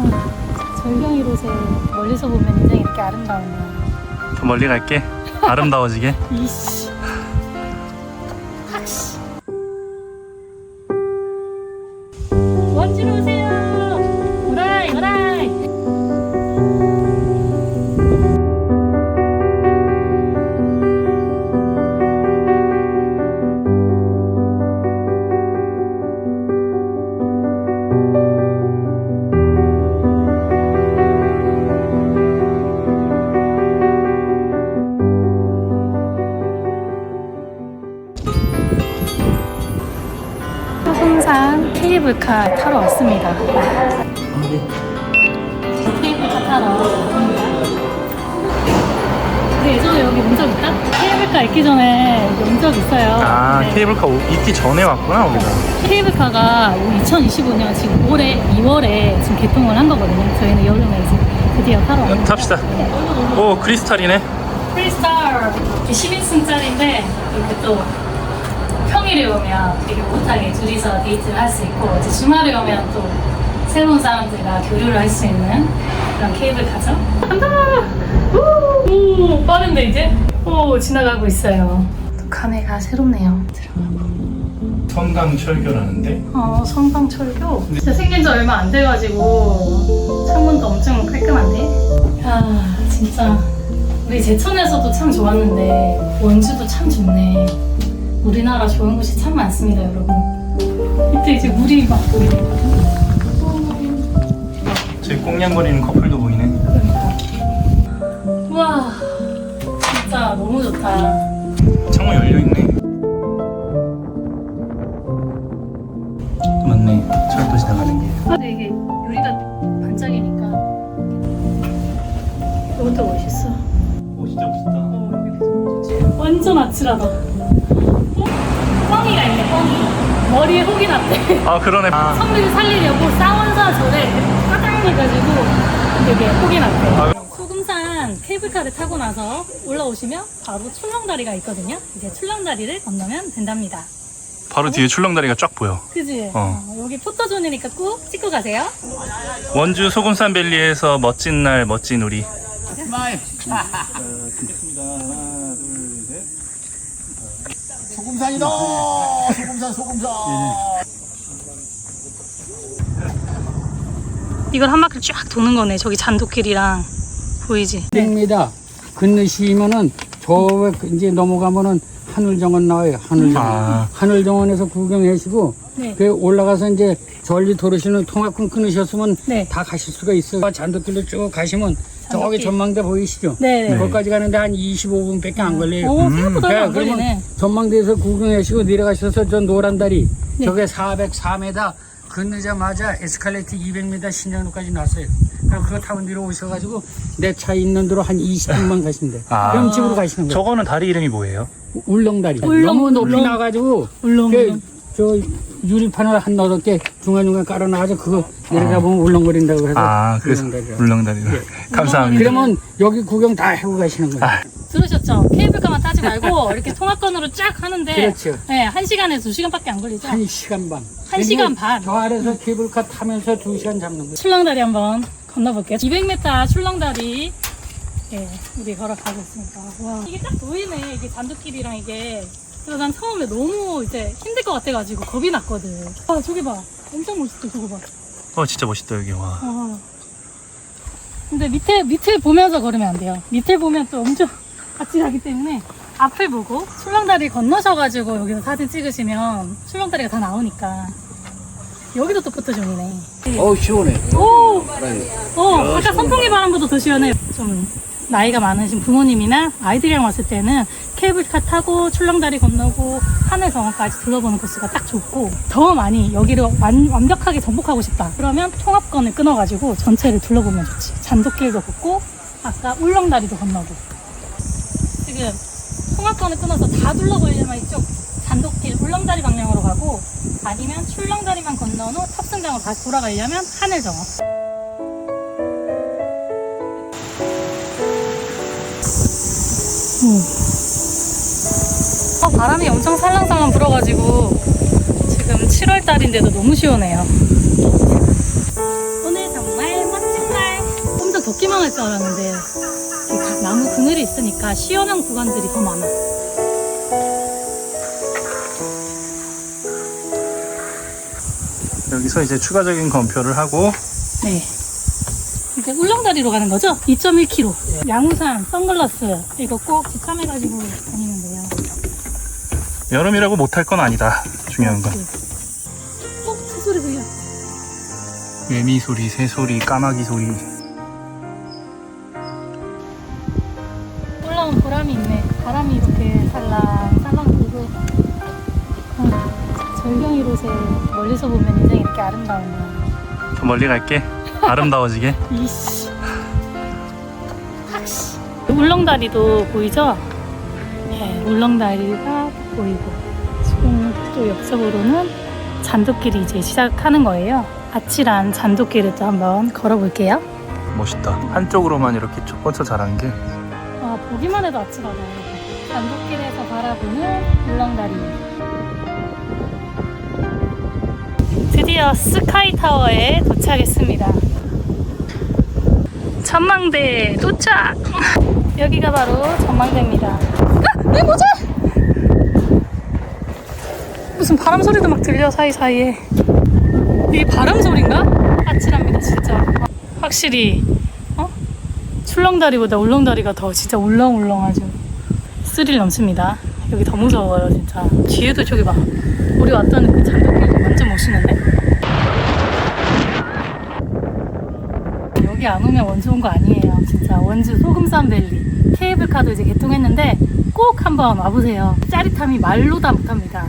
아, 절경이로새 멀리서 보면 인생이 이렇게 아름다우냐. 더 멀리 갈게. 아름다워지게. 이씨. 케이블카 타러 왔습니다. 케이블카 타러 왔습니다. 근데 예전에 여기 온 적 있다? 케이블카 있기 전에 여기 온 적 있어요. 아, 네. 케이블카 오- 있기 전에 왔구나, 우리가. 케이블카가 2025년 지금 올해 2월에 지금 개통을 한 거거든요. 저희는 여름에 이제 드디어 타러 왔습니다. 탑시다. 네. 오, 크리스탈이네. 프리스타일 11승짜리인데 이렇게 또 평일에 오면 되게 못하게 둘이서 데이트를 할 수 있고 이제 주말에 오면 또 새로운 사람들과 교류를 할 수 있는 그런 케이블카죠. 간다! 우! 오, 빠른데 이제? 오, 지나가고 있어요. 또 감회가 새롭네요. 들어가고. 성강철교라는데. 어, 성방철교. 진짜 생긴 지 얼마 안 돼가지고 창문도 엄청 깔끔한데. 야, 진짜 우리 제천에서도 참 좋았는데 원주도 참 좋네. 우리나라 좋은 곳이 참 많습니다, 여러분. 이때 이제 물이 막 보이네. 저기 꽁냥거리는 커플도 보이네. 그러니까. 와, 진짜 너무 좋다. 창문 열려 있네. 맞네. 철도 지나가는 게. 근데 이게 유리가 반짝이니까 이것도 멋있어. 오, 진짜 멋있다. 어, 여기 너무 좋지. 완전 아찔하다. 어? 뻥이가 있네, 뻥이. 머리에 혹이 났대. 아, 그러네. 아, 성비를 살리려고 싸원사 절에 까당 해가지고 되게 혹이 났대. 아. 소금산 케이블카를 타고 나서 올라오시면 바로 출렁다리가 있거든요. 이제 출렁다리를 건너면 된답니다. 바로 뒤에 출렁다리가 쫙 보여. 그지? 어. 어, 여기 포토존이니까 꼭 찍고 가세요. 원주 소금산 밸리에서 멋진 날, 멋진 우리. 소금산이다! 소금산, 소금산! 이걸 한 바퀴 쫙 도는 거네. 저기 잔도길이랑 보이지? 100m 건너시면은 저 이제 넘어가면은 하늘정원 나와요. 하늘정원. 아. 하늘정원에서 구경하시고 네. 그 올라가서 이제 전리 도로시는 통합군 끊으셨으면 네. 다 가실 수가 있어요. 잔도길로 쭉 가시면 저기. 전망대 보이시죠? 네. 네. 거기까지 가는데 한 25분밖에 안 걸려요. 오, 생각보다 얼마 네, 안 걸리네. 그러면 전망대에서 구경하시고 내려가셔서 저 노란 다리 네. 저게 404m 건너자마자 에스컬레이터 200m 신장로까지 났어요. 그럼 그거 타고 내려오셔가지고 내 차 있는 대로 한 20분만 가시면 돼요. 아. 그럼 집으로 가시는 거예요. 저거는 다리 이름이 뭐예요? 울렁다리. 울렁, 너무 높이 울렁. 나가지고 울렁, 그, 울렁. 저 유리판을 한 너덟 개 중간중간 깔아놔가지고 그거 내려가 보면 울렁거린다고 그래서 아, 그래서. 울렁다리로. 감사합니다. 그러면 여기 구경 다 하고 가시는 거예요. 아, 들으셨죠? 케이블카만 타지 말고 이렇게 통합권으로 쫙 하는데 그렇죠. 네, 한 시간에서 두 시간밖에 안 걸리죠? 한 시간 반. 한 시간 반. 저 아래서 케이블카 타면서 두 시간 잡는 거예요. 출렁다리 한번 건너볼게요. 200m 출렁다리 예, 우리 걸어가고 있습니다. 와, 이게 딱 보이네. 이게 잔두길이랑 이게. 그래서 난 처음에 너무 이제 힘들 것 같아가지고 겁이 났거든. 아, 저기 봐. 엄청 멋있다, 저거 봐. 어, 진짜 멋있다, 여기. 와. 와. 근데 밑에, 밑을 보면서 걸으면 안 돼요. 밑을 보면 또 엄청 아찔하기 때문에 앞을 보고 출렁다리 건너셔가지고 여기서 사진 찍으시면 출렁다리가 다 나오니까. 여기도 또 포토존이네. 어우, 시원해. 오! 어, 아까 선풍기 바람보다 더 시원해. 좀 나이가 많으신 부모님이나 아이들이랑 왔을 때는 케이블카 타고 출렁다리 건너고 하늘 정원까지 둘러보는 코스가 딱 좋고 더 많이 여기를 완, 완벽하게 정복하고 싶다. 그러면 통합권을 끊어가지고 전체를 둘러보면 좋지. 잔도길도 걷고 아까 울렁다리도 건너고 지금 통합권을 끊어서 다 둘러보려면 이쪽 잔도길 울렁다리 방향으로 가고 아니면 출렁다리만 건너는 탑승장으로 다시 돌아가려면 하늘 정원. 어, 바람이 엄청 살랑살랑 불어가지고 지금 7월 달인데도 너무 시원해요. 오늘 정말 걷기만 할 줄 알았는데 나무 그늘이 있으니까 시원한 구간들이 더 많아. 여기서 이제 추가적인 검표를 하고 네. 이제 울렁다리로 가는 거죠? 2.1km. 양우산, 선글라스 이거 꼭 지참해가지고 다니면 돼요. 여름이라고 못할 건 아니다. 중요한 건. 어? 새소리 들려. 매미 소리, 새 소리, 까마귀 소리. 올라온 보람이 있네. 바람이 이렇게 살랑 살랑 불고. 아, 절경이로새 멀리서 보면 인생이 이렇게 아름다운 거야. 더 멀리 갈게. 아름다워지게. 이씨. 학씨. 울렁다리도 보이죠? 네, 울렁다리가 보이고. 지금 또 옆쪽으로는 잔도길이 이제 시작하는 거예요. 아찔한 잔도길을 또 한번 걸어볼게요. 멋있다. 한쪽으로만 이렇게 쭉 뻗쳐 자란 게. 아, 보기만 해도 아찔하다. 잔도길에서 바라보는 울렁다리. 드디어 스카이 타워에 도착했습니다. 전망대 도착! 여기가 바로 전망대입니다. 아! 내 모자! 무슨 바람 소리도 막 들려, 사이사이에. 이게 바람 소리인가? 아찔합니다, 진짜. 확실히, 어? 출렁다리보다 울렁다리가 더 진짜 울렁울렁하죠. 스릴 넘습니다. 여기 더 무서워요, 진짜. 뒤에도 저기 봐. 우리 왔던 그 잔도길 완전 멋있는데? 여기 안 오면 원주 온 거 아니에요. 진짜 원주 소금산 밸리 케이블카도 이제 개통했는데 꼭 한번 와보세요. 짜릿함이 말로 다 못합니다.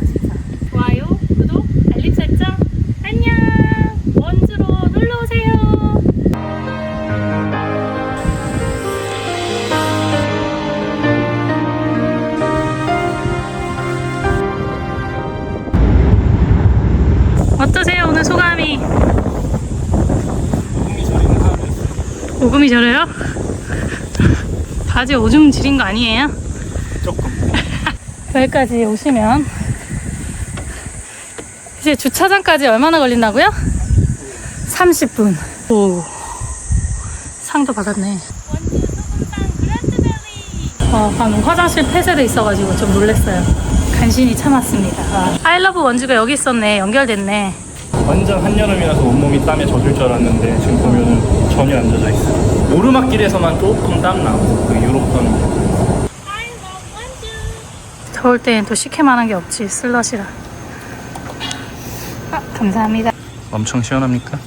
오금이 저래요? 바지 오줌 지린 거 아니에요? 조금. 여기까지 오시면 이제 주차장까지 얼마나 걸린다고요? 30분. 오 상도 받았네. 어, 방금 화장실 폐쇄돼 있어가지고 좀 놀랬어요. 간신히 참았습니다. 아, 아이러브 원주가 여기 있었네. 연결됐네. 완전 한여름이라서 온몸이 땀에 젖을 줄 알았는데 지금 보면은 전혀 안 젖어 있어. 오르막길에서만 조금 땀 나고 그 유럽 선 더울 땐또 식혜만한 게 없지. 슬러시라. 아, 감사합니다. 엄청 시원합니까?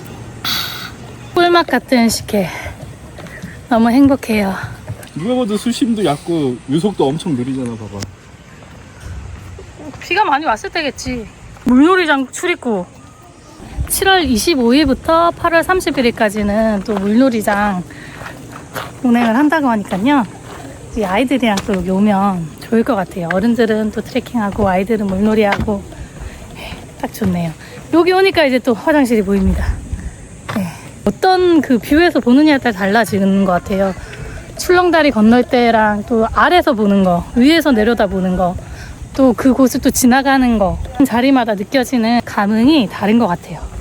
꿀맛 같은 식혜. 너무 행복해요. 누가 봐도 수심도 얕고 유속도 엄청 느리잖아 봐봐 비가 많이 왔을 때겠지. 물놀이장 출입구. 7월 25일부터 8월 31일까지는 또 물놀이장 운행을 한다고 하니까요. 이 아이들이랑 또 여기 오면 좋을 것 같아요. 어른들은 또 트레킹하고 아이들은 물놀이하고 네, 딱 좋네요. 여기 오니까 이제 또 화장실이 보입니다. 네. 어떤 그 뷰에서 보느냐에 따라 달라지는 것 같아요. 출렁다리 건널 때랑 또 아래서 보는 거, 위에서 내려다 보는 거, 또 그곳을 또 지나가는 거 자리마다 느껴지는 감흥이 다른 것 같아요.